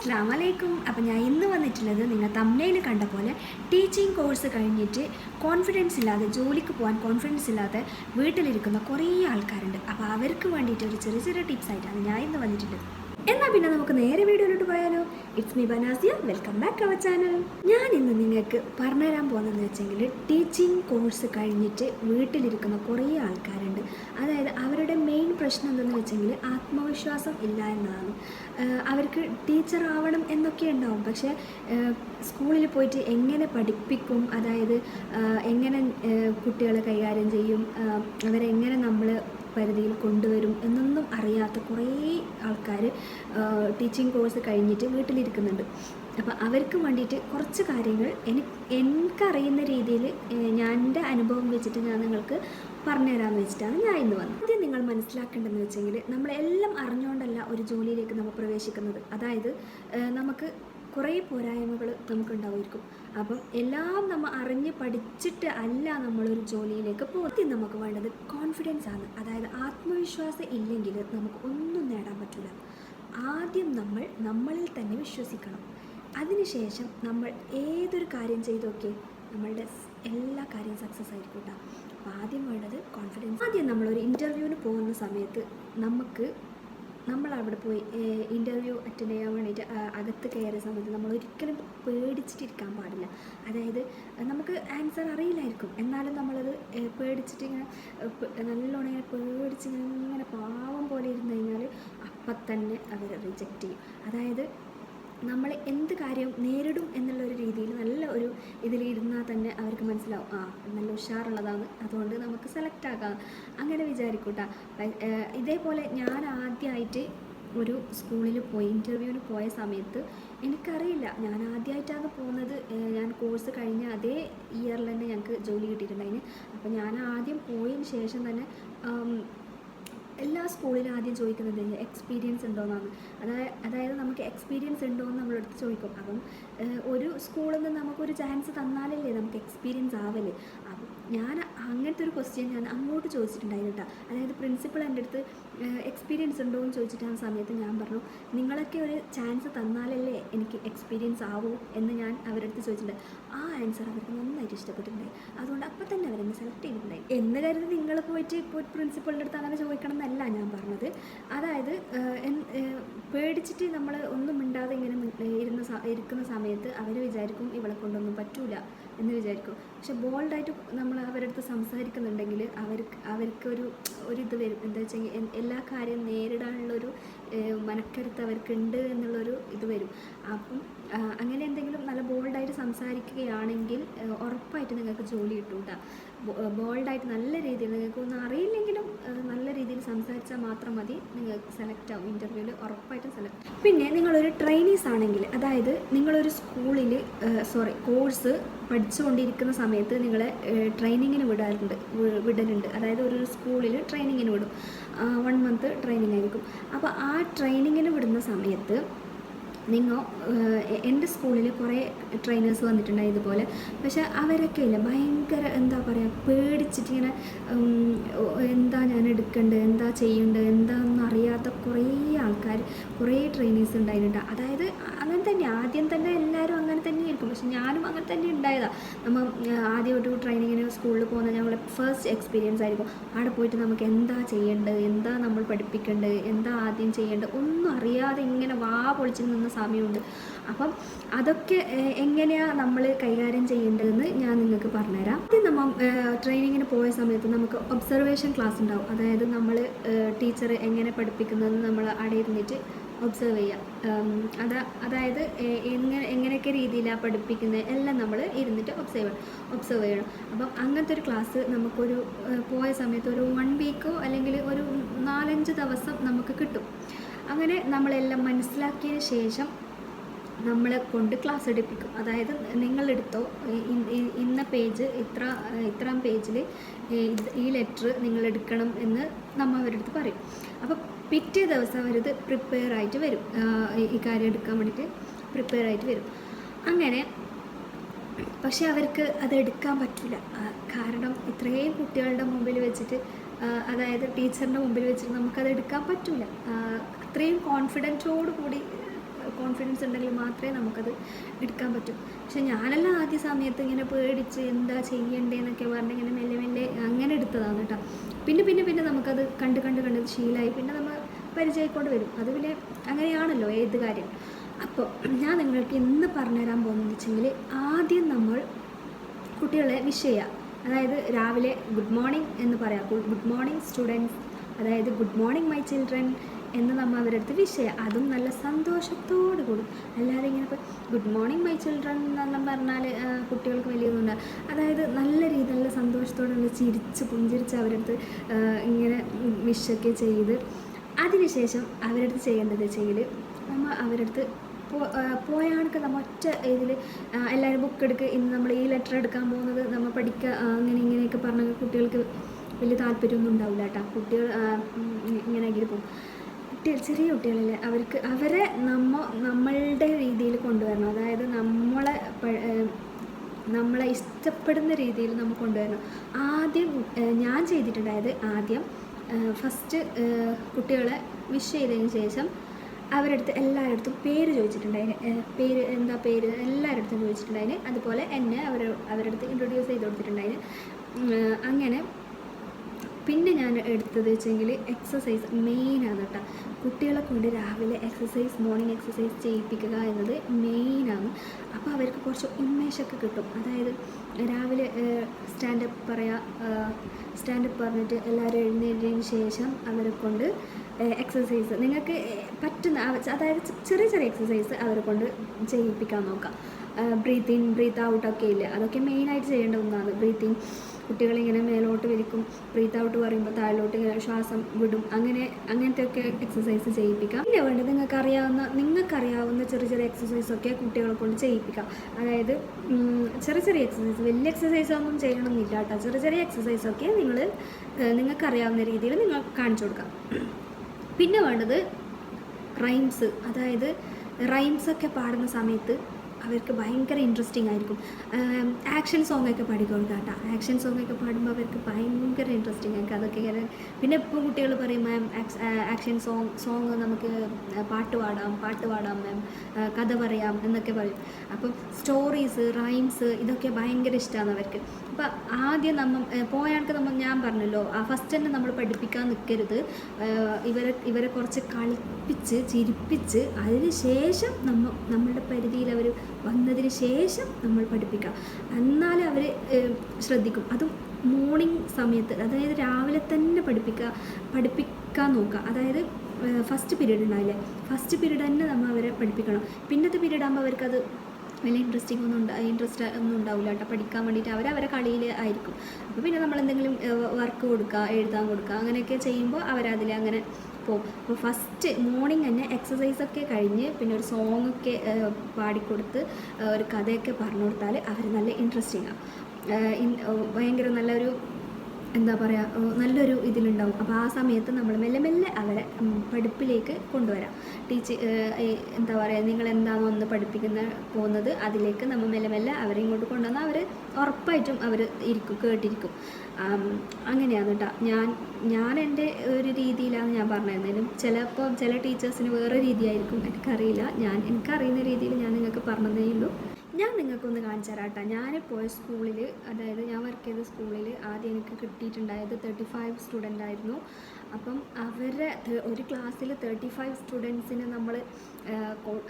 അസ്സാം വലൈക്കും അപ്പോൾ ഞാൻ ഇന്ന് വന്നിട്ടുള്ളത് നിങ്ങൾ തമ്മയിൽ കണ്ട പോലെ ടീച്ചിങ് കോഴ്സ് കഴിഞ്ഞിട്ട് കോൺഫിഡൻസ് ഇല്ലാതെ ജോലിക്ക് പോകാൻ കോൺഫിഡൻസ് ഇല്ലാതെ വീട്ടിലിരിക്കുന്ന കുറേ ആൾക്കാരുണ്ട്. അപ്പോൾ അവർക്ക് വേണ്ടിയിട്ട് ഒരു ചെറിയ ചെറിയ ടിപ്സ് ആയിട്ടാണ് ഞാൻ ഇന്ന് വന്നിട്ടുള്ളത്. എന്നാൽ പിന്നെ നമുക്ക് നേരെ വീഡിയോയിലോട്ട് പോയാലോ. ഇറ്റ്സ് മീ ബനാസിയ. വെൽക്കം ബാക്ക് അവർ ചാനൽ ഞാൻ ഇന്ന് നിങ്ങൾക്ക് പറഞ്ഞുതരാൻ പോകുന്നതെന്ന് വെച്ചെങ്കിൽ ടീച്ചിങ് കോഴ്സ് കഴിഞ്ഞിട്ട് വീട്ടിലിരിക്കുന്ന കുറേ ആൾക്കാരുണ്ട്. പ്രശ്നം എന്തെന്ന് വെച്ചെങ്കിൽ ആത്മവിശ്വാസം ഇല്ല എന്നാണ്. അവർക്ക് ടീച്ചർ ആവണം എന്നൊക്കെ ഉണ്ടാവും. പക്ഷേ സ്കൂളിൽ പോയിട്ട് എങ്ങനെ പഠിപ്പിക്കും? അതായത് എങ്ങനെ കുട്ടികളെ കൈകാര്യം ചെയ്യും? അവരെങ്ങനെ നമ്മൾ പരിധിയിൽ കൊണ്ടുവരും എന്നൊന്നും അറിയാത്ത കുറേ ആൾക്കാർ ടീച്ചിങ് കോഴ്സ് കഴിഞ്ഞിട്ട് വീട്ടിലിരിക്കുന്നുണ്ട്. അപ്പോൾ അവർക്ക് വേണ്ടിയിട്ട് കുറച്ച് കാര്യങ്ങൾ എനിക്ക് എനിക്കറിയുന്ന രീതിയിൽ ഞാൻ എന്റെ അനുഭവം വെച്ചിട്ട് ഞാൻ നിങ്ങൾക്ക് പറഞ്ഞുതരാമെന്ന് വെച്ചിട്ടാണ് ഞാൻ ഇന്ന് വന്നത്. ആദ്യം നിങ്ങൾ മനസ്സിലാക്കേണ്ടതെന്ന് വെച്ചെങ്കിൽ നമ്മളെല്ലാം അറിഞ്ഞുകൊണ്ടല്ല ഒരു ജോലിയിലേക്ക് നമ്മൾ പ്രവേശിക്കുന്നത്. അതായത് നമുക്ക് കുറേ പോരായ്മകൾ നമുക്കുണ്ടാവുമായിരിക്കും. അപ്പം എല്ലാം നമ്മൾ അറിഞ്ഞ് പഠിച്ചിട്ട് അല്ല നമ്മളൊരു ജോലിയിലേക്ക് പോകുന്നത്. നമുക്ക് വേണ്ടത് കോൺഫിഡൻസ് ആണ്. അതായത് ആത്മവിശ്വാസം ഇല്ലെങ്കിൽ നമുക്ക് ഒന്നും നേടാൻ പറ്റില്ല ആദ്യം നമ്മൾ നമ്മളിൽ തന്നെ വിശ്വസിക്കണം. അതിനുശേഷം നമ്മൾ ഏതൊരു കാര്യം ചെയ്തൊക്കെ നമ്മളുടെ എല്ലാ കാര്യവും സക്സസ് ആയിരിക്കും കേട്ടോ അപ്പോൾ ആദ്യം വേണ്ടത് കോൺഫിഡൻസ് ആദ്യം നമ്മളൊരു ഇന്റർവ്യൂവിന് പോകുന്ന സമയത്ത് നമുക്ക് നമ്മൾ അവിടെ പോയി ഇന്റർവ്യൂ അറ്റൻഡ് ചെയ്യാൻ വേണ്ടിയിട്ട് അകത്ത് കയറിയ സമയത്ത് നമ്മൾ ഒരിക്കലും പേടിച്ചിട്ടിരിക്കാൻ പാടില്ല. അതായത് നമുക്ക് ആൻസർ അറിയില്ലായിരിക്കും. എന്നാലും നമ്മളത് പേടിച്ചിട്ട് ഇങ്ങനെ നല്ലോണം ഇങ്ങനെ പേടിച്ച് ഇങ്ങനെ പാവം പോലെ ഇരുന്ന് കഴിഞ്ഞാൽ അപ്പം തന്നെ അവർ റിജക്റ്റ് ചെയ്യും. അതായത് നമ്മൾ എന്ത് കാര്യവും നേരിടും എന്നുള്ളൊരു രീതിയിൽ നല്ല ഒരു ഇതിലിരുന്നാൽ തന്നെ അവർക്ക് മനസ്സിലാവും. ആ നല്ല ഉഷാറുള്ളതാണ്. അതുകൊണ്ട് നമുക്ക് സെലക്ട് ആക്കാം. അങ്ങനെ വിചാരിക്കൂട്ട. ഇതേപോലെ ഞാൻ ആദ്യമായിട്ട് ഒരു സ്കൂളിൽ പോയി ഇന്റർവ്യൂവിന് പോയ സമയത്ത് എനിക്കറിയില്ല. ഞാൻ ആദ്യമായിട്ടാണ് പോകുന്നത്. ഞാൻ കോഴ്സ് കഴിഞ്ഞ അതേ ഇയറിൽ തന്നെ ഞങ്ങൾക്ക് ജോലി കിട്ടിയിട്ടുണ്ടായിന്. അപ്പോൾ ഞാൻ ആദ്യം പോയതിന് ശേഷം തന്നെ എല്ലാ സ്കൂളിലും ആദ്യം ചോദിക്കുന്നത് എക്സ്പീരിയൻസ് ഉണ്ടോയെന്നാണ് അതായത് അതായത് നമുക്ക് എക്സ്പീരിയൻസ് ഉണ്ടോ എന്ന് നമ്മളെടുത്ത് ചോദിക്കും. അപ്പം ഒരു സ്കൂളിൽ നിന്ന് നമുക്കൊരു ചാൻസ് തന്നാലല്ലേ നമുക്ക് എക്സ്പീരിയൻസ് ആവല്ലേ അപ്പം ഞാൻ അങ്ങനത്തെ ഒരു ക്വസ്റ്റ്യൻ ഞാൻ അങ്ങോട്ട് ചോദിച്ചിട്ടുണ്ടായിരുന്നു കേട്ടോ. അതായത് പ്രിൻസിപ്പൾ എന്റെ അടുത്ത് എക്സ്പീരിയൻസ് ഉണ്ടോ എന്ന് ചോദിച്ചിട്ട് ആ സമയത്ത് ഞാൻ പറഞ്ഞു നിങ്ങളൊക്കെ ഒരു ചാൻസ് തന്നാലല്ലേ എനിക്ക് എക്സ്പീരിയൻസ് ആവൂ? എന്ന് ഞാൻ അവരുടെ അടുത്ത് ചോദിച്ചിട്ടുണ്ട്. ആ ആൻസർ അവർക്ക് നന്നായിട്ട് ഇഷ്ടപ്പെട്ടിട്ടുണ്ടായി അതുകൊണ്ട് അപ്പം തന്നെ അവരെന്നെ സെലക്ട് ചെയ്തിട്ടുണ്ടായി. എന്ന് കരുതി നിങ്ങൾ പോയിട്ട് ഇപ്പോൾ പ്രിൻസിപ്പളിന്റെ അടുത്ത് അങ്ങനെ ചോദിക്കണം എന്നല്ല ഞാൻ പറഞ്ഞത്. അതായത് പേടിച്ചിട്ട് നമ്മൾ ഒന്നും മിണ്ടാതെ ഇങ്ങനെ ഇരുന്ന ഇരിക്കുന്ന സമയത്ത് അവർ വിചാരിക്കും ഇവളെ കൊണ്ടൊന്നും പറ്റൂല എന്ന് വിചാരിക്കും. പക്ഷെ ബോൾഡായിട്ട് നമ്മൾ അവരടുത്ത് സംസാരിക്കുന്നുണ്ടെങ്കിൽ അവർക്ക് ഒരു ഒരു ഇത് വരും. എന്താ വെച്ചാൽ എല്ലാ കാര്യവും നേരിടാനുള്ളൊരു മനക്കരുത്ത് അവർക്കുണ്ട് എന്നുള്ളൊരു ഇത് വരും. അപ്പം അങ്ങനെ എന്തെങ്കിലും നല്ല ബോൾഡായിട്ട് സംസാരിക്കുകയാണെങ്കിൽ ഉറപ്പായിട്ട് നിങ്ങൾക്ക് ജോലി കിട്ടും കേട്ടോ ബോൾഡായിട്ട് നല്ല രീതിയിൽ നിങ്ങൾക്ക് ഒന്നും അറിയില്ലെങ്കിലും നല്ല രീതിയിൽ സംസാരിച്ചാൽ മാത്രം മതി. നിങ്ങൾക്ക് സെലക്ട് ആവും ഇന്റർവ്യൂവിൽ ഉറപ്പായിട്ടും സെലക്ട് പിന്നെ നിങ്ങളൊരു ട്രെയിനീസ് ആണെങ്കിൽ അതായത് നിങ്ങളൊരു സ്കൂളിൽ സോറി കോഴ്സ് പഠിച്ചുകൊണ്ടിരിക്കുന്ന സമയത്ത് നിങ്ങളെ ട്രെയിനിങ്ങിന് വിടാറുണ്ട് വിടലുണ്ട്. അതായത് ഒരു സ്കൂളിൽ ട്രെയിനിങ്ങിന് വിടും. വൺ മന്ത് ട്രെയിനിങ് ആയിരിക്കും. അപ്പോൾ ആ ട്രെയിനിങ്ങിന് വിടുന്ന സമയത്ത് നിങ്ങൾ എന്റെ സ്കൂളിൽ കുറേ ട്രെയിനേഴ്സ് വന്നിട്ടുണ്ടായി ഇതുപോലെ. പക്ഷേ അവരൊക്കെ ഇല്ല. ഭയങ്കര എന്താ പറയുക പേടിച്ചിട്ട് ഇങ്ങനെ എന്താ ഞാൻ എടുക്കേണ്ടത് എന്താ ചെയ്യേണ്ടത് എന്താണെന്ന് അറിയാത്ത കുറേ ആൾക്കാർ കുറേ ട്രെയിനേഴ്സ് ഉണ്ടായിട്ടുണ്ട്. അതായത് അങ്ങനെ തന്നെ ആദ്യം തന്നെ എല്ലാവരും അങ്ങനെ തന്നെ ആയിരിക്കും. പക്ഷെ ഞാനും അങ്ങനെ തന്നെ ഉണ്ടായതാണ് നമ്മൾ ഒരു ട്രെയിനിങ്ങിന് സ്കൂളിൽ പോകുന്ന ഞങ്ങളുടെ ഫസ്റ്റ് എക്സ്പീരിയൻസ് ആയിരിക്കും. അവിടെ പോയിട്ട് നമുക്ക് എന്താ ചെയ്യേണ്ടത് എന്താ നമ്മൾ പഠിപ്പിക്കേണ്ടത് എന്താ ആദ്യം ചെയ്യേണ്ടത് ഒന്നും അറിയാതെ ഇങ്ങനെ വാ പൊളിച്ച് നിന്ന സമയമുണ്ട്. അപ്പം അതൊക്കെ എങ്ങനെയാണ് നമ്മൾ കൈകാര്യം ചെയ്യേണ്ടതെന്ന് ഞാൻ നിങ്ങൾക്ക് പറഞ്ഞുതരാം. ആദ്യം നമ്മൾ ട്രെയിനിങ്ങിന് പോയ സമയത്ത് നമുക്ക് ഒബ്സർവേഷൻ ക്ലാസ് ഉണ്ടാവും അതായത് നമ്മൾ ടീച്ചർ എങ്ങനെ പഠിപ്പിക്കുന്നതെന്ന് നമ്മൾ അവിടെ ഇരുന്നിട്ട് ഒബ്സർവ് ചെയ്യാം. അത് അതാ അതായത് എങ്ങനെ എങ്ങനെയൊക്കെ രീതിയിലാണ് പഠിപ്പിക്കുന്നത് എല്ലാം നമ്മൾ ഇരുന്നിട്ട് ഒബ്സർവ് ഒബ്സർവ് ചെയ്യണം. അപ്പം അങ്ങനത്തെ ഒരു ക്ലാസ് നമുക്കൊരു പോയ സമയത്ത് ഒരു വൺ വീക്കോ അല്ലെങ്കിൽ ഒരു നാലഞ്ച് ദിവസം നമുക്ക് കിട്ടും. അങ്ങനെ നമ്മളെല്ലാം മനസ്സിലാക്കിയതിന് ശേഷം നമ്മളെ കൊണ്ട് ക്ലാസ് എടുപ്പിക്കും. അതായത് നിങ്ങളെടുത്തോ ഇന്ന പേജ് ഇത്ര ഇത്രാം പേജിൽ ഈ ലെറ്റർ നിങ്ങൾ എടുക്കണം എന്ന് നമ്മൾ അവരുടെ അടുത്ത് പറയും. അപ്പോൾ പിറ്റേ ദിവസം അവരിത് പ്രിപ്പയർ ആയിട്ട് വരും. ഈ- കാര്യം എടുക്കാൻ വേണ്ടിയിട്ട് പ്രിപ്പയർ ആയിട്ട് വരും. അങ്ങനെ പക്ഷേ അവർക്ക് അത് എടുക്കാൻ പറ്റില്ല കാരണം ഇത്രയും കുട്ടികളുടെ മുമ്പിൽ വെച്ചിട്ട് അതായത് ടീച്ചറിന്റെ മുമ്പിൽ വെച്ചിട്ട് നമുക്കത് എടുക്കാൻ പറ്റില്ല അത്രയും കോൺഫിഡന്റോട് കൂടി കോൺഫിഡൻസ് ഉണ്ടെങ്കിൽ മാത്രമേ നമുക്കത് എടുക്കാൻ പറ്റൂ. പക്ഷെ ഞാനെല്ലാം ആദ്യ സമയത്ത് ഇങ്ങനെ പേടിച്ച് എന്താ ചെയ്യണ്ടേന്നൊക്കെ പറഞ്ഞ് ഇങ്ങനെ മെല്ലെ മെല്ലെ അങ്ങനെ എടുത്തതാണ് കേട്ടോ. പിന്നെ പിന്നെ പിന്നെ നമുക്കത് കണ്ട് കണ്ട് കണ്ട് ശീലമായി പിന്നെ നമ്മൾ പരിചയക്കൊണ്ട് വരും. അത് പിന്നെ അങ്ങനെയാണല്ലോ ഏത് കാര്യം. അപ്പോൾ ഞാൻ നിങ്ങൾക്ക് ഇന്ന് പറഞ്ഞുതരാൻ പോകുന്നത് വെച്ചെങ്കിൽ ആദ്യം നമ്മൾ കുട്ടികളെ വിഷ് ചെയ്യുക അതായത് രാവിലെ ഗുഡ് മോർണിംഗ് എന്ന് പറയാം. ഗുഡ് മോർണിംഗ് സ്റ്റുഡൻസ് അതായത് ഗുഡ് മോർണിംഗ് മൈ ചിൽഡ്രൻ എന്ന് നമ്മൾ അവരുടെ അടുത്ത് വിഷ് ചെയ്യുക അതും നല്ല സന്തോഷത്തോട് കൂടും. അല്ലാതെ ഇങ്ങനെ ഇപ്പോൾ ഗുഡ് മോർണിംഗ് മൈ ചിൽഡ്രൻ എന്നെല്ലാം പറഞ്ഞാൽ കുട്ടികൾക്ക് വലിയൊന്നുമില്ല അതായത് നല്ല രീതി നല്ല സന്തോഷത്തോടെ ഒന്ന് ചിരിച്ച് പുഞ്ചിരിച്ച് അവരുടെ അടുത്ത് ഇങ്ങനെ വിഷൊക്കെ ചെയ്ത്. അതിനുശേഷം അവരുടെ അടുത്ത് ചെയ്യേണ്ടത് വെച്ചെങ്കിൽ നമ്മൾ അവരുടെ അടുത്ത് പോ- ആ, പോയാണക്ക് നമ്മൾ ഒറ്റ ഇതിൽ എല്ലാവരും ബുക്ക് എടുക്കുക ഇന്ന് നമ്മൾ ഈ ലെറ്റർ എടുക്കാൻ പോകുന്നത് നമ്മൾ പഠിക്കുക അങ്ങനെ ഇങ്ങനെയൊക്കെ പറഞ്ഞ കുട്ടികൾക്ക് വലിയ താല്പര്യമൊന്നും ഉണ്ടാവില്ല കേട്ടോ കുട്ടികൾ ഇങ്ങനെ ആക്കി പോകും. കുട്ടികൾ ചെറിയ കുട്ടികളല്ലേ അവർക്ക് അവരെ നമ്മ നമ്മളുടെ രീതിയിൽ കൊണ്ടുവരണം. അതായത് നമ്മളെ നമ്മളെ ഇഷ്ടപ്പെടുന്ന രീതിയിൽ നമ്മൾ കൊണ്ടുവരണം. ആദ്യം ഞാൻ ചെയ്തിട്ടുണ്ടായത് ആദ്യം ഫസ്റ്റ് കുട്ടികളെ വിഷ് ചെയ്തതിന് ശേഷം അവരുടെ അടുത്ത് എല്ലാവരുടെ അടുത്തും പേര് ചോദിച്ചിട്ടുണ്ടായിന്. പേര് എന്താ പേര് എല്ലാവരുടെ അടുത്തും ചോദിച്ചിട്ടുണ്ടായിന്. അതുപോലെ എന്നെ അവർ അവരുടെ അടുത്ത് ഇൻട്രൊഡ്യൂസ് ചെയ്ത് കൊടുത്തിട്ടുണ്ടായിന്. അങ്ങനെ പിന്നെ ഞാൻ എടുത്തത് വെച്ചെങ്കിൽ എക്സസൈസ് മെയിനാണ് കേട്ടോ കുട്ടികളെ കൊണ്ട് രാവിലെ എക്സസൈസ് മോർണിംഗ് എക്സസൈസ് ചെയ്യിപ്പിക്കുക എന്നത് മെയിനാണ് അപ്പോൾ അവർക്ക് കുറച്ച് ഉന്മേഷമൊക്കെ കിട്ടും. അതായത് രാവിലെ സ്റ്റാൻഡപ്പ് പറയാ സ്റ്റാൻഡപ്പ് പറഞ്ഞിട്ട് എല്ലാവരും എഴുന്നേറ്റതിന് ശേഷം അവരെ കൊണ്ട് എക്സസൈസ് നിങ്ങൾക്ക് പറ്റുന്ന അതായത് ചെറിയ ചെറിയ എക്സസൈസ് അവരെ കൊണ്ട് ചെയ്യിപ്പിക്കാൻ നോക്കാം. ബ്രീത്തിങ് ഇൻ ബ്രീത്ത് ഔട്ടൊക്കെ ഇല്ല? അതൊക്കെ മെയിനായിട്ട് ചെയ്യേണ്ട ഒന്നാണ്. ബ്രീത്തിങ് കുട്ടികളിങ്ങനെ മേലോട്ട് വലിക്കും ബ്രീത്ത് ഔട്ട് പറയുമ്പോൾ താഴോട്ട് ഇങ്ങനെ ശ്വാസം വിടും. അങ്ങനെ അങ്ങനത്തെ ഒക്കെ എക്സസൈസ് ചെയ്യിപ്പിക്കാം. പിന്നെ വേണ്ടത് നിങ്ങൾക്ക് അറിയാവുന്ന നിങ്ങൾക്കറിയാവുന്ന ചെറിയ ചെറിയ എക്സസൈസ് ഒക്കെ കുട്ടികളെ കൊണ്ട് ചെയ്യിപ്പിക്കാം. അതായത് ചെറിയ ചെറിയ എക്സസൈസ് വലിയ എക്സസൈസ് ഒന്നും ചെയ്യണമെന്നില്ല കേട്ടോ. ചെറിയ ചെറിയ എക്സസൈസ് ഒക്കെ നിങ്ങൾ നിങ്ങൾക്കറിയാവുന്ന രീതിയിൽ നിങ്ങൾ കാണിച്ചു കൊടുക്കാം. പിന്നെ വേണ്ടത് റൈംസ് അതായത് റൈംസ് ഒക്കെ പാടുന്ന സമയത്ത് അവർക്ക് ഭയങ്കര ഇൻട്രസ്റ്റിംഗ് ആയിരിക്കും. ആക്ഷൻ സോങ് ഒക്കെ പാടിക്കൊടുക്കുക കേട്ടോ. ആക്ഷൻ സോങ് ഒക്കെ പാടുമ്പോൾ അവർക്ക് ഭയങ്കര ഇൻട്രസ്റ്റിംഗ് ആയിരിക്കും. അതൊക്കെ ഇങ്ങനെ പിന്നെ ഇപ്പോൾ കുട്ടികൾ പറയും മാം ആക്ഷൻ സോങ് സോങ് നമുക്ക് പാട്ട് പാടാം പാട്ട് പാടാം മാം കഥ പറയാം എന്നൊക്കെ പറയും. അപ്പം സ്റ്റോറീസ് റൈംസ് ഇതൊക്കെ ഭയങ്കര ഇഷ്ടമാണ് അവർക്ക്. അപ്പം ആദ്യം നമ്മൾ പോയാൾക്ക് നമ്മൾ ഞാൻ പറഞ്ഞല്ലോ ഫസ്റ്റ് തന്നെ നമ്മൾ പഠിപ്പിക്കാൻ നിൽക്കരുത് ഇവരെ ഇവരെ കുറച്ച് കളിപ്പിച്ച് ചിരിപ്പിച്ച് അതിന് ശേഷം നമ്മ നമ്മളുടെ പരിധിയിൽ അവർ വന്നതിന് ശേഷം നമ്മൾ പഠിപ്പിക്കുക എന്നാലേ അവർ ശ്രദ്ധിക്കും. അതും മോർണിംഗ് സമയത്ത് അതായത് രാവിലെ തന്നെ പഠിപ്പിക്കുക പഠിപ്പിക്കാൻ നോക്കുക. അതായത് ഫസ്റ്റ് പീരീഡ് ഉണ്ടാവില്ലേ? ഫസ്റ്റ് പീരീഡ് തന്നെ നമ്മൾ അവരെ പഠിപ്പിക്കണം. പിന്നത്തെ പീരീഡ് ആകുമ്പോൾ അവർക്കത് വലിയ ഇൻട്രസ്റ്റിംഗ് ഒന്നും ഉണ്ടാ ഇൻട്രസ്റ്റ് ഒന്നും ഉണ്ടാവില്ല കേട്ടോ. പഠിക്കാൻ വേണ്ടിയിട്ട് അവർ അവരെ കളിയിൽ ആയിരിക്കും. അപ്പോൾ പിന്നെ നമ്മൾ എന്തെങ്കിലും വർക്ക് കൊടുക്കുക എഴുതാൻ കൊടുക്കുക അങ്ങനെയൊക്കെ ചെയ്യുമ്പോൾ അവരതിൽ അങ്ങനെ പോകും. അപ്പോൾ ഫസ്റ്റ് മോർണിംഗ് തന്നെ എക്സസൈസ് ഒക്കെ കഴിഞ്ഞ് പിന്നെ ഒരു സോങ് ഒക്കെ ഏഹ്, പാടിക്കൊടുത്ത് ഒരു കഥയൊക്കെ പറഞ്ഞു കൊടുത്താൽ അവർ നല്ല ഇൻട്രസ്റ്റിംഗ് ആണ് ഭയങ്കര നല്ലൊരു എന്താ പറയുക നല്ലൊരു ഇതിലുണ്ടാവും. അപ്പോൾ ആ സമയത്ത് നമ്മൾ മെല്ലെ മെല്ലെ അവരെ പഠിപ്പിലേക്ക് കൊണ്ടുവരാം. ടീച്ചർ എന്താ പറയുക നിങ്ങൾ എന്താണോ ഒന്ന് പഠിപ്പിക്കുന്ന പോകുന്നത് അതിലേക്ക് നമ്മൾ മെല്ലെ മെല്ലെ അവരെ ഇങ്ങോട്ട് കൊണ്ടുവന്നാൽ അവർ ഉറപ്പായിട്ടും അവർ ഇരിക്കും കേട്ടിരിക്കും. അങ്ങനെയാണ് കേട്ടോ ഞാൻ ഞാൻ എന്റെ ഒരു രീതിയിലാണ് ഞാൻ പറഞ്ഞിരുന്നതിലും ചിലപ്പോൾ ചില ടീച്ചേഴ്സിന് വേറെ രീതിയായിരിക്കും. എനിക്കറിയില്ല. ഞാൻ എനിക്കറിയുന്ന രീതിയിൽ ഞാൻ നിങ്ങൾക്ക് പറഞ്ഞതേ ഉള്ളൂ. ഞാൻ നിങ്ങൾക്കൊന്ന് കാണിച്ചു തരാം കേട്ടോ. ഞാൻ പോയ സ്കൂളിൽ അതായത് ഞാൻ വർക്ക് ചെയ്ത സ്കൂളിൽ ആദ്യം എനിക്ക് കിട്ടിയിട്ടുണ്ടായത് തേർട്ടി ഫൈവ് സ്റ്റുഡന്റ് ആയിരുന്നു. അപ്പം അവരെ ഒരു ക്ലാസ്സിൽ തേർട്ടി ഫൈവ് സ്റ്റുഡൻസിനെ നമ്മൾ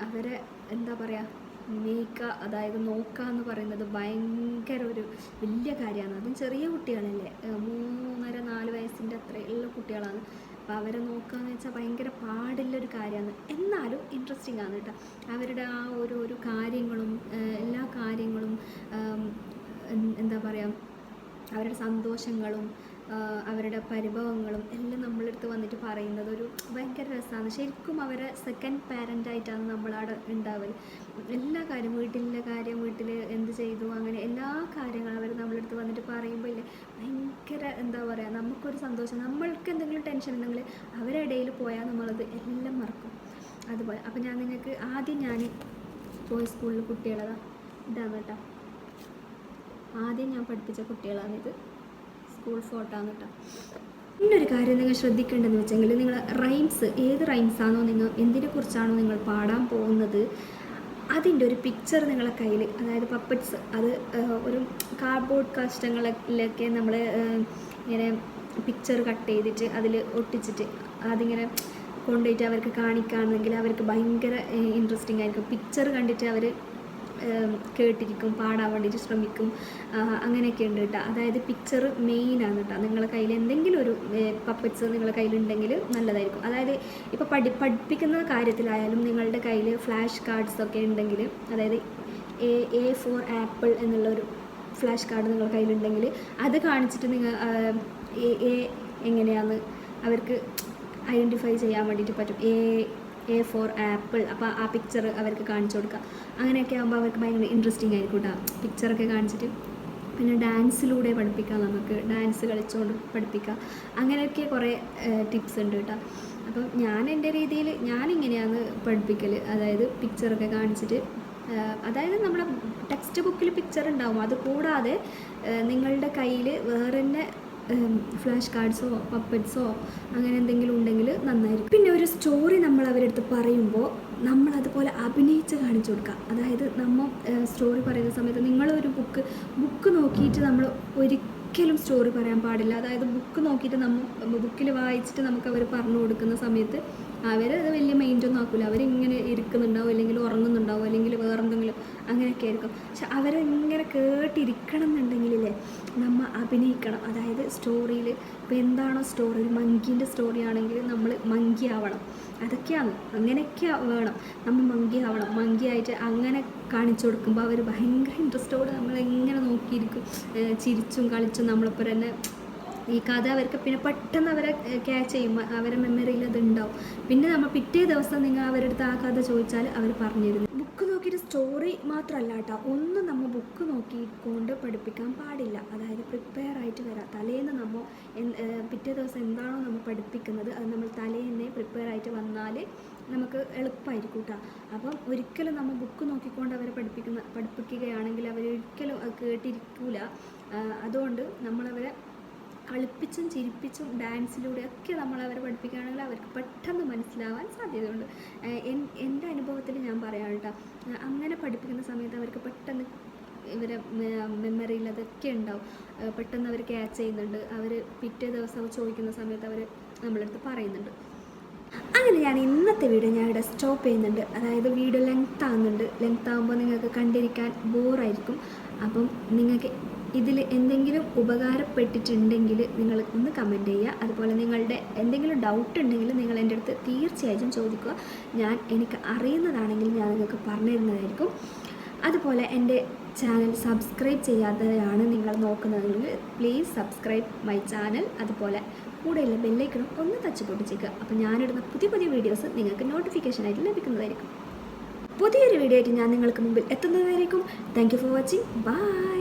അവരെ എന്താ പറയുക നീക്കുക അതായത് നോക്കുക എന്ന് പറയുന്നത് ഭയങ്കര ഒരു വലിയ കാര്യമാണ്. അതും ചെറിയ കുട്ടികളല്ലേ? മൂന്നര നാല് വയസ്സിന്റെ അത്രയുള്ള കുട്ടികളാണ്. അപ്പോൾ അവരെ നോക്കുക എന്ന് വെച്ചാൽ ഭയങ്കര പാടില്ലൊരു കാര്യമാണ്. എന്നാലും ഇൻട്രസ്റ്റിംഗ് ആണ് കേട്ടോ. അവരുടെ ആ ഓരോരോ കാര്യങ്ങളും എല്ലാ കാര്യങ്ങളും എന്താ പറയുക അവരുടെ സന്തോഷങ്ങളും അവരുടെ പരിഭവങ്ങളും എല്ലാം നമ്മളെടുത്ത് വന്നിട്ട് പറയുന്നത് ഒരു ഭയങ്കര രസമാണ് ശരിക്കും അവരെ സെക്കൻഡ് പാരന്റായിട്ടാണ് നമ്മളവിടെ ഉണ്ടാവൽ എല്ലാ കാര്യം വീട്ടിലെ കാര്യം വീട്ടിൽ എന്ത് ചെയ്തു അങ്ങനെ എല്ലാ കാര്യങ്ങളും അവർ നമ്മളെടുത്ത് വന്നിട്ട് പറയുമ്പോൾ ഇല്ലേ ഭയങ്കര എന്താ പറയുക നമുക്കൊരു സന്തോഷം. നമ്മൾക്ക് എന്തെങ്കിലും ടെൻഷൻ ഉണ്ടെങ്കിൽ അവരുടെ ഇടയിൽ പോയാൽ നമ്മളത് എല്ലാം മറക്കും. അതുപോലെ. അപ്പോൾ ഞാൻ നിങ്ങൾക്ക് ആദ്യം ഞാൻ പോയ സ്കൂളിൽ കുട്ടികളതാണ് ഇതാണ് കേട്ടോ. ആദ്യം ഞാൻ പഠിപ്പിച്ച കുട്ടികളാണിത്. സ്കൂൾ ഫോട്ടോ ആണ് കേട്ടോ പിന്നൊരു കാര്യം നിങ്ങൾ ശ്രദ്ധിക്കേണ്ടതെന്ന് വെച്ചെങ്കിൽ നിങ്ങൾ റൈംസ് ഏത് റൈംസാണോ നിങ്ങൾ എന്തിനെ കുറിച്ചാണോ നിങ്ങൾ പാടാൻ പോകുന്നത് അതിന്റെ ഒരു പിക്ചർ നിങ്ങളെ കയ്യിൽ അതായത് പപ്പറ്റ്സ് അത് ഒരു കാർഡ്ബോർഡ് കഷ്ടങ്ങളിലൊക്കെ നമ്മൾ ഇങ്ങനെ പിക്ചർ കട്ട് ചെയ്തിട്ട് അതിൽ ഒട്ടിച്ചിട്ട് അതിങ്ങനെ കൊണ്ടുപോയിട്ട് അവർക്ക് കാണിക്കുകയാണെങ്കിൽ അവർക്ക് ഭയങ്കര ഇൻട്രസ്റ്റിംഗ് ആയിരിക്കും. പിക്ചർ കണ്ടിട്ട് അവർ കേട്ടിരിക്കും പാടാൻ വേണ്ടിയിട്ട് ശ്രമിക്കും. അങ്ങനെയൊക്കെ ഉണ്ട് കേട്ടോ. അതായത് പിക്ചർ മെയിനാണ് കേട്ടോ. നിങ്ങളുടെ കയ്യിൽ എന്തെങ്കിലും ഒരു പപ്പറ്റ്സ് നിങ്ങളുടെ കയ്യിലുണ്ടെങ്കിൽ നല്ലതായിരിക്കും. അതായത് ഇപ്പോൾ പഠി പഠിപ്പിക്കുന്ന കാര്യത്തിലായാലും നിങ്ങളുടെ കയ്യിൽ ഫ്ലാഷ് കാർഡ്സ് ഒക്കെ ഉണ്ടെങ്കിൽ അതായത് എ എ ഫോർ ആപ്പിൾ എന്നുള്ളൊരു ഫ്ലാഷ് കാർഡ് നിങ്ങളുടെ കയ്യിലുണ്ടെങ്കിൽ അത് കാണിച്ചിട്ട് നിങ്ങൾ എ എ എങ്ങനെയാണെന്ന് അവർക്ക് ഐഡന്റിഫൈ ചെയ്യാൻ വേണ്ടിയിട്ട് പറ്റും. എ എ ഫോർ ആപ്പിൾ അപ്പോൾ ആ പിക്ചർ അവർക്ക് കാണിച്ചു കൊടുക്കുക അങ്ങനെയൊക്കെ ആകുമ്പോൾ അവർക്ക് ഭയങ്കര ഇൻട്രസ്റ്റിംഗ് ആയിരിക്കും കേട്ടോ പിക്ചറൊക്കെ കാണിച്ചിട്ട് പിന്നെ ഡാൻസിലൂടെ പഠിപ്പിക്കാം നമുക്ക്. ഡാൻസ് കളിച്ചുകൊണ്ട് പഠിപ്പിക്കാം. അങ്ങനെയൊക്കെ കുറേ ടിപ്സ് ഉണ്ട് കേട്ടോ അപ്പം ഞാൻ എന്റെ രീതിയിൽ ഞാനിങ്ങനെയാണ് പഠിപ്പിക്കൽ അതായത് പിക്ചറൊക്കെ കാണിച്ചിട്ട് അതായത് നമ്മുടെ ടെക്സ്റ്റ് ബുക്കിൽ പിക്ചർ ഉണ്ടാവും. അത് കൂടാതെ നിങ്ങളുടെ കയ്യിൽ വേറെ തന്നെ ഫ്ലാഷ് കാർഡ്സോ പപ്പറ്റ്സോ അങ്ങനെ എന്തെങ്കിലും ഉണ്ടെങ്കിൽ നന്നായിരിക്കും. പിന്നെ ഒരു സ്റ്റോറി നമ്മൾ അവരെടുത്ത് പറയുമ്പോൾ നമ്മൾ അതുപോലെ അഭിനയിച്ച് കാണിച്ചു കൊടുക്കുക. അതായത് നമ്മൾ സ്റ്റോറി പറയുന്ന സമയത്ത് നിങ്ങളൊരു ബുക്ക് ബുക്ക് നോക്കിയിട്ട് നമ്മൾ ഒരിക്കലും സ്റ്റോറി പറയാൻ പാടില്ല. അതായത് ബുക്ക് നോക്കിയിട്ട് നമ്മൾ ബുക്കിൽ വായിച്ചിട്ട് നമുക്ക് അവർ പറഞ്ഞു കൊടുക്കുന്ന സമയത്ത് അവർ അത് വലിയ മൈൻഡൊന്നും ആക്കില്ല അവരിങ്ങനെ ഇരിക്കുന്നുണ്ടാവും അല്ലെങ്കിൽ ഉറങ്ങുന്നുണ്ടാവും അല്ലെങ്കിൽ വേറെ എന്തെങ്കിലും അങ്ങനെയൊക്കെ ആയിരിക്കും പക്ഷെ അവരിങ്ങനെ കേട്ടിരിക്കണം എന്നുണ്ടെങ്കിലേ നമ്മൾ അഭിനയിക്കണം. അതായത് സ്റ്റോറിയിൽ ഇപ്പോൾ എന്താണോ സ്റ്റോറി ഒരു മങ്കീന്റെ സ്റ്റോറി ആണെങ്കിൽ നമ്മൾ മങ്കി ആവണം അതൊക്കെയാണ്. അങ്ങനെയൊക്കെ വേണം. നമ്മൾ മങ്കി ആവണം മങ്കി ആയിട്ട് അങ്ങനെ കാണിച്ചു കൊടുക്കുമ്പോൾ അവർ ഭയങ്കര ഇൻട്രസ്റ്റോട് നമ്മളെങ്ങനെ നോക്കിയിരിക്കും. ചിരിച്ചും കളിച്ചും നമ്മളിപ്പോൾ തന്നെ ഈ കഥ അവർക്ക് പിന്നെ പെട്ടെന്ന് അവരെ ക്യാച്ച് ചെയ്യും. അവരെ മെമ്മറിയിൽ അത് ഉണ്ടാവും. പിന്നെ നമ്മൾ പിറ്റേ ദിവസം നിങ്ങൾ അവരുടെ അടുത്ത് ആ കഥ ചോദിച്ചാൽ അവർ പറഞ്ഞിരുന്നു. നോക്കിയിട്ട് സ്റ്റോറി മാത്രമല്ല കേട്ടോ ഒന്നും നമ്മൾ ബുക്ക് നോക്കിക്കൊണ്ട് പഠിപ്പിക്കാൻ പാടില്ല. അതായത് പ്രിപ്പയർ ആയിട്ട് വരാം. തലേന്ന് നമ്മൾ പിറ്റേ ദിവസം എന്താണോ നമ്മൾ പഠിപ്പിക്കുന്നത് അത് നമ്മൾ തലേന്നെ പ്രിപ്പയർ ആയിട്ട് വന്നാൽ നമുക്ക് എളുപ്പമായിരിക്കും കേട്ടോ അപ്പം ഒരിക്കലും നമ്മൾ ബുക്ക് നോക്കിക്കൊണ്ട് അവരെ പഠിപ്പിക്കുന്ന പഠിപ്പിക്കുകയാണെങ്കിൽ അവരൊരിക്കലും അത് കേട്ടിരിക്കൂല. ആഹ് അതുകൊണ്ട് നമ്മളവരെ കളിപ്പിച്ചും ചിരിപ്പിച്ചും ഡാൻസിലൂടെ ഒക്കെ നമ്മൾ അവരെ പഠിപ്പിക്കുകയാണെങ്കിൽ അവർക്ക് പെട്ടെന്ന് മനസ്സിലാവാൻ സാധ്യതയുണ്ട്. എന്റെ അനുഭവത്തിൽ ഞാൻ പറയാം കേട്ടോ. അങ്ങനെ പഠിപ്പിക്കുന്ന സമയത്ത് അവർക്ക് പെട്ടെന്ന് ഇവരെ മെമ്മറിയിൽ അതൊക്കെ ഉണ്ടാവും. പെട്ടെന്ന് അവർ ക്യാച്ച് ചെയ്യുന്നുണ്ട്. അവർ പിറ്റേ ദിവസം ചോദിക്കുന്ന സമയത്ത് അവർ നമ്മളടുത്ത് പറയുന്നുണ്ട്. അങ്ങനെ ഞാൻ ഇന്നത്തെ വീഡിയോ ഞാൻ ഇവിടെ സ്റ്റോപ്പ് ചെയ്യുന്നുണ്ട്. അതായത് വീഡിയോ ലെങ്ത് ആകുന്നുണ്ട് ലെങ്ത് ആകുമ്പോൾ നിങ്ങൾക്ക് കണ്ടിരിക്കാൻ ബോറായിരിക്കും അപ്പം നിങ്ങൾക്ക് ഇതിൽ എന്തെങ്കിലും ഉപകാരപ്പെട്ടിട്ടുണ്ടെങ്കിൽ നിങ്ങൾ ഒന്ന് കമന്റ് ചെയ്യുക. അതുപോലെ നിങ്ങളുടെ എന്തെങ്കിലും ഡൗട്ട് ഉണ്ടെങ്കിൽ നിങ്ങൾ എന്റെ അടുത്ത് തീർച്ചയായും ചോദിക്കുക. ഞാൻ എനിക്ക് അറിയുന്നതാണെങ്കിൽ ഞാൻ നിങ്ങൾക്ക് പറഞ്ഞു തരുന്നതായിരിക്കും അതുപോലെ എന്റെ ചാനൽ സബ്സ്ക്രൈബ് ചെയ്യാതെയാണ് നിങ്ങൾ നോക്കുന്നതെങ്കിൽ പ്ലീസ് സബ്സ്ക്രൈബ് മൈ ചാനൽ അതുപോലെ കൂടെയുള്ള ബെല്ലൈക്കണം ഒന്ന് തച്ച് പൊട്ടിച്ചേക്കുക അപ്പോൾ ഞാനിടുന്ന പുതിയ പുതിയ വീഡിയോസ് നിങ്ങൾക്ക് നോട്ടിഫിക്കേഷനായിട്ട് ലഭിക്കുന്നതായിരിക്കും. പുതിയൊരു വീഡിയോ ആയിട്ട് ഞാൻ നിങ്ങൾക്ക് മുമ്പിൽ എത്തുന്നതായിരിക്കും. Thank for watching bye